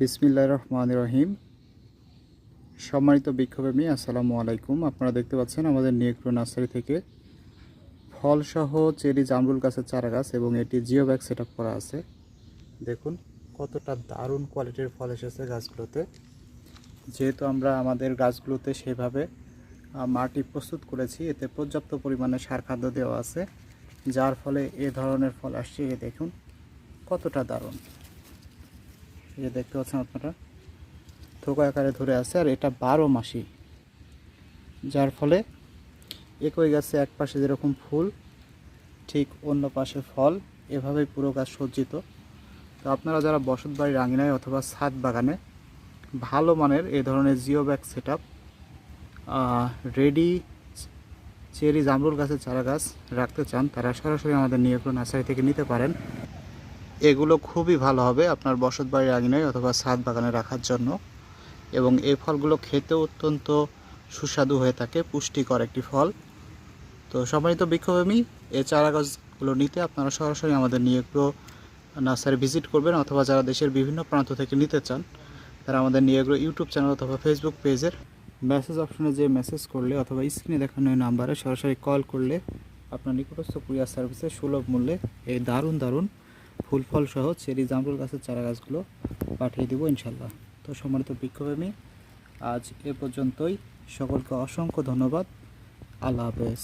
বিসমিল্লা রহমান রহিম। সম্মানিত বিক্ষোভেমী আসসালামু আলাইকুম। আপনারা দেখতে পাচ্ছেন আমাদের নিয়েক্রো নার্সারি থেকে ফলসহ চেরি জামরুল গাছের চারা গাছ এবং এটি জিও ব্যাগ সেট করা আছে। দেখুন কতটা দারুণ কোয়ালিটির ফল এসেছে গাছগুলোতে। যেহেতু আমরা আমাদের গাছগুলোতে সেভাবে মাটি প্রস্তুত করেছি, এতে পর্যাপ্ত পরিমাণে সার খাদ্য দেওয়া আছে, যার ফলে এ ধরনের ফল আসছে। দেখুন কতটা দারুণ। যে দেখতে পাচ্ছেন আপনারা, থোকা আকারে ধরে আছে, আর এটা বারো মাসি। যার ফলে একই গাছে এক পাশে যেরকম ফুল, ঠিক অন্য পাশে ফল, এভাবেই পুরো গাছ সজ্জিত। তো আপনারা যারা বসত বাড়ির আঙিনায় অথবা ছাদ বাগানে ভালো মানের এই ধরনের geo bag set ready cherry জামরুল গাছের চারা গাছ রাখতে চান, তারা সরাসরি আমাদের নিয়োগ নার্সারি থেকে নিতে পারেন। এগুলো খুবই ভালো হবে আপনার বসত বাড়ির আঙিনায় অথবা ছাদ বাগানে রাখার জন্য। এবং এই ফলগুলো খেতেও অত্যন্ত সুস্বাদু হয়ে থাকে, পুষ্টিকর একটি ফল। তো সম্মানিত বিক্ষোভেমী এই চারা গাছগুলো নিতে আপনারা সরাসরি আমাদের নিয়ে নিয়োগ্র নার্সারি ভিজিট করবেন অথবা যারা দেশের বিভিন্ন প্রান্ত থেকে নিতে চান, তারা আমাদের নিয়োগ্র ইউটিউব চ্যানেল অথবা ফেসবুক পেজের মেসেজ অপশনে যে মেসেজ করলে অথবা স্ক্রিনে দেখানো এই নাম্বারে সরাসরি কল করলে আপনার নিকটস্থ কুরিয়ার সার্ভিসে সুলভ মূল্যে এই দারুণ দারুণ ফুল ফল সহ চেরি জামরুল গাছের চারা গাছগুলো পাঠিয়ে দেবো ইনশাল্লাহ তো সম্মানিত বিক্ষোভেমি আজ এ পর্যন্তই। সকলকে অসংখ্য ধন্যবাদ। আল্লাহ হাফেজ।